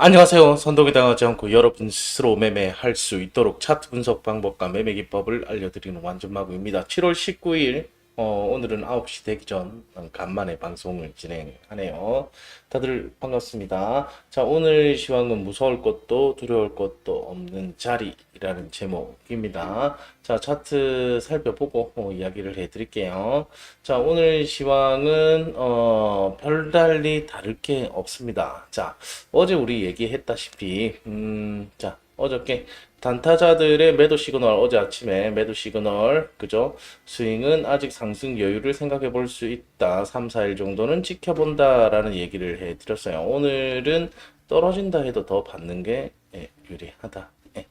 안녕하세요. 선동에 당하지 않고 여러분 스스로 매매할 수 있도록 차트 분석 방법과 매매 기법을 알려드리는 완전마구입니다. 7월 19일 어, 오늘은 9시 되기 전 어, 간만에 방송을 진행하네요. 다들 반갑습니다. 자, 오늘 시황은 무서울 것도 두려울 것도 없는 자리라는 제목입니다. 자, 차트 살펴보고 어, 이야기를 해드릴게요. 자, 오늘 시황은 어, 별달리 다를 게 없습니다. 자, 어제 우리 얘기했다시피 음, 자, 어저께 단타자들의 매도 시그널 어제 아침에 매도 시그널 그죠? 스윙은 아직 상승 여유를 생각해 볼 수 있다. 3, 4일 정도는 지켜본다 라는 얘기를 해 드렸어요. 오늘은 떨어진다 해도 더 받는 게 예, 유리하다. 예.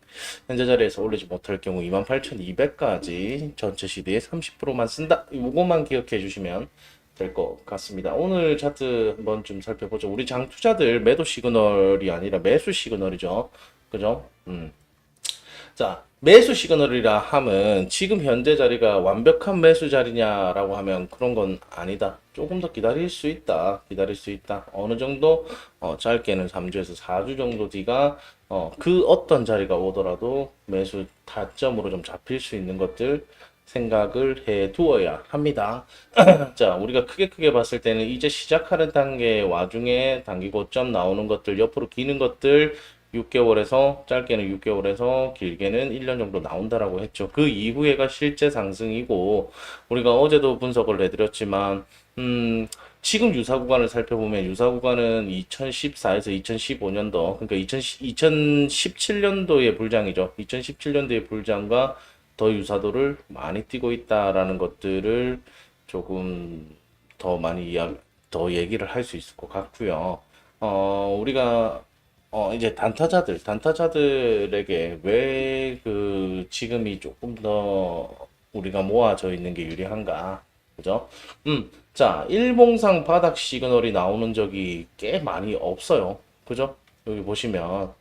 현재 자리에서 올리지 못할 경우 28,200까지 전체 시드의 30%만 쓴다. 이거만 기억해 주시면 될 것 같습니다. 오늘 차트 한번 좀 살펴보죠. 우리 장 투자들 매도 시그널이 아니라 매수 시그널이죠. 그죠? 음. 자, 매수 시그널이라 함은 지금 현재 자리가 완벽한 매수 자리냐라고 하면 그런 건 아니다. 조금 더 기다릴 수 있다. 기다릴 수 있다. 어느 정도 어, 짧게는 3주에서 4주 정도 뒤가 어, 그 어떤 자리가 오더라도 매수 타점으로 좀 잡힐 수 있는 것들 생각을 해 두어야 합니다. 자, 우리가 크게 크게 봤을 때는 이제 시작하는 단계 와중에 단기 고점 나오는 것들, 옆으로 기는 것들 6개월에서 짧게는 6개월에서 길게는 1년 정도 나온다라고 했죠. 그 이후에가 실제 상승이고 우리가 어제도 분석을 해드렸지만 음, 지금 유사 구간을 살펴보면 유사 구간은 2014에서 2015년도 그러니까 2000, 2017년도의 불장이죠. 2017년도의 불장과 더 유사도를 많이 띄고 있다라는 것들을 조금 더 많이 이야, 더 얘기를 할 수 있을 것 같고요. 어, 우리가 어, 이제 단타자들, 단타자들에게 왜 그 지금이 조금 더 우리가 모아져 있는 게 유리한가? 그죠? 음, 자, 일봉상 바닥 시그널이 나오는 적이 꽤 많이 없어요. 그죠? 여기 보시면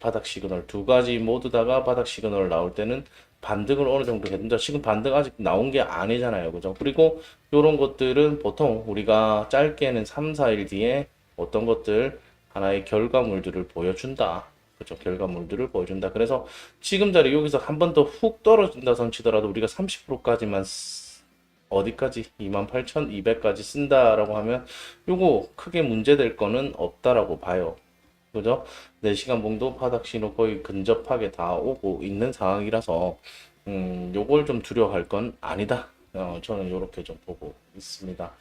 바닥 시그널 두 가지 모두 다가 바닥 시그널 나올 때는 반등을 어느 정도 했는데 지금 반등 아직 나온 게 아니잖아요. 그죠? 그리고 이런 것들은 보통 우리가 짧게는 3, 4일 뒤에 어떤 것들 하나의 결과물들을 보여준다. 그죠? 결과물들을 보여준다. 그래서 지금 자리 여기서 한 번 더 훅 떨어진다 선 치더라도 우리가 30%까지만 어디까지 28,200까지 쓴다라고 하면 요거 크게 문제될 거는 없다라고 봐요. 그죠? 4시간 봉도 바닥 신호 거의 근접하게 다 오고 있는 상황이라서 음, 요걸 좀 두려워할 건 아니다. 어, 저는 요렇게 좀 보고 있습니다.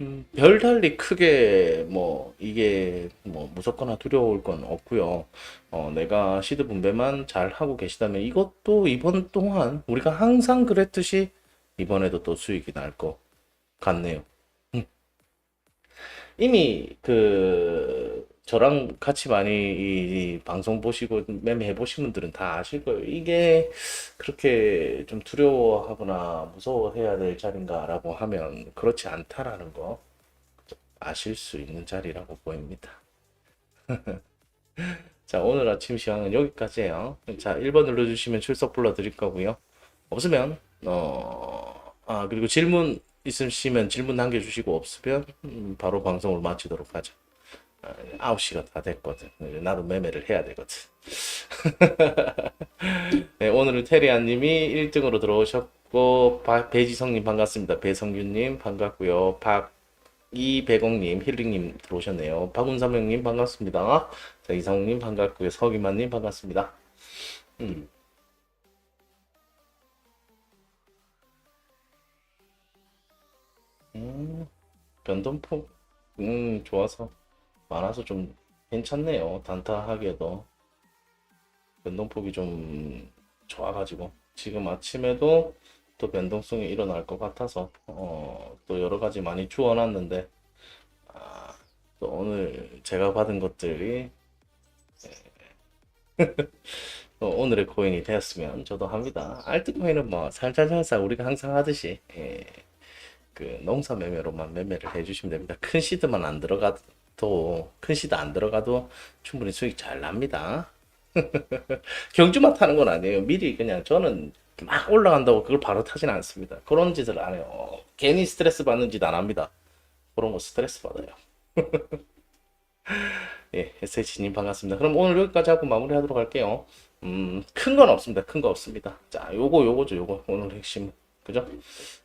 음, 별달리 크게 뭐 이게 뭐 무섭거나 두려울 건 없고요. 어, 내가 시드 분배만 잘 하고 계시다면 이것도 이번 동안 우리가 항상 그랬듯이 이번에도 또 수익이 날 것 같네요. 음. 이미 그 저랑 같이 많이 이, 이 방송 보시고 매매해 보신 분들은 다 아실 거예요. 이게 그렇게 좀 두려워하거나 무서워해야 될 자리인가라고 하면 그렇지 않다라는 거 아실 수 있는 자리라고 보입니다. 자, 오늘 아침 시황은 여기까지예요. 자, 1번 눌러주시면 출석 불러드릴 거고요. 없으면 어, 아, 그리고 질문 있으시면 질문 남겨주시고 없으면 음, 바로 방송을 마치도록 하죠. 아, 9시가 다 됐거든. 나도 매매를 해야 되거든. 네, 오늘은 테리아님이 1등으로 들어오셨고, 박, 배지성님 반갑습니다. 배성균님 반갑고요. 박, 이배공님, 힐링님 들어오셨네요. 박운삼형님 반갑습니다. 자, 이상욱님 반갑고요. 서기만님 반갑습니다. 음. 음, 변동폭, 음, 좋아서. 많아서 좀 괜찮네요. 단타하기에도 변동폭이 좀 좋아가지고 지금 아침에도 또 변동성이 일어날 것 같아서 어, 또 여러 가지 많이 주워놨는데 아, 또 오늘 제가 받은 것들이 예. 또 오늘의 코인이 되었으면 저도 합니다. 알트코인은 뭐 살살살살 우리가 항상 하듯이 예, 그 농사 매매로만 매매를 해주시면 됩니다. 큰 시드만 안 들어가도 또 큰 시드 안 들어가도 충분히 수익 잘 납니다. 경주만 타는 건 아니에요. 미리 그냥 저는 막 올라간다고 그걸 바로 타진 않습니다. 그런 짓을 안 해요. 괜히 스트레스 받는 짓 안 합니다. 그런 거 스트레스 받아요. 예, SH님 반갑습니다. 그럼 오늘 여기까지 하고 마무리하도록 할게요. 음, 큰 건 없습니다. 큰 거 없습니다. 자, 요거 요거죠. 요거 오늘 핵심. 그죠?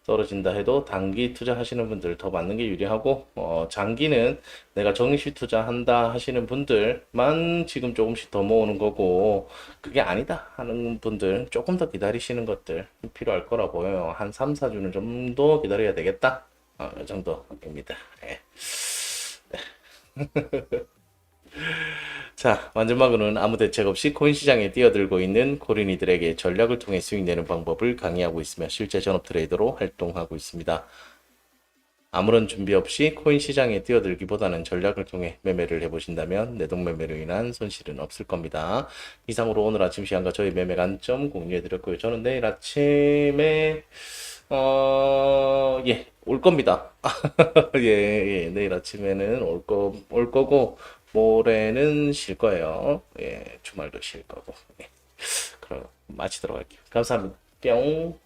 떨어진다 해도 단기 투자하시는 분들 더 맞는 게 유리하고 어, 장기는 내가 정시 투자한다 하시는 분들만 지금 조금씩 더 모으는 거고 그게 아니다 하는 분들 조금 더 기다리시는 것들 필요할 거라 보여요. 한 3, 4주는 좀 더 기다려야 되겠다. 어, 이 정도입니다. 예. 자, 완전마그는 아무 대책 없이 코인 시장에 뛰어들고 있는 코린이들에게 전략을 통해 수익 내는 방법을 강의하고 있으며 실제 전업 트레이더로 활동하고 있습니다. 아무런 준비 없이 코인 시장에 뛰어들기보다는 전략을 통해 매매를 해보신다면 내동 매매로 인한 손실은 없을 겁니다. 이상으로 오늘 아침 시간과 저희 매매 관점 공유해드렸고요. 저는 내일 아침에 어, 예, 올 겁니다. 예, 예, 내일 아침에는 올 거, 올 거고, 모레는 쉴 거예요. 예, 주말도 쉴 거고. 예. 그럼 마치도록 할게요. 감사합니다. 뿅.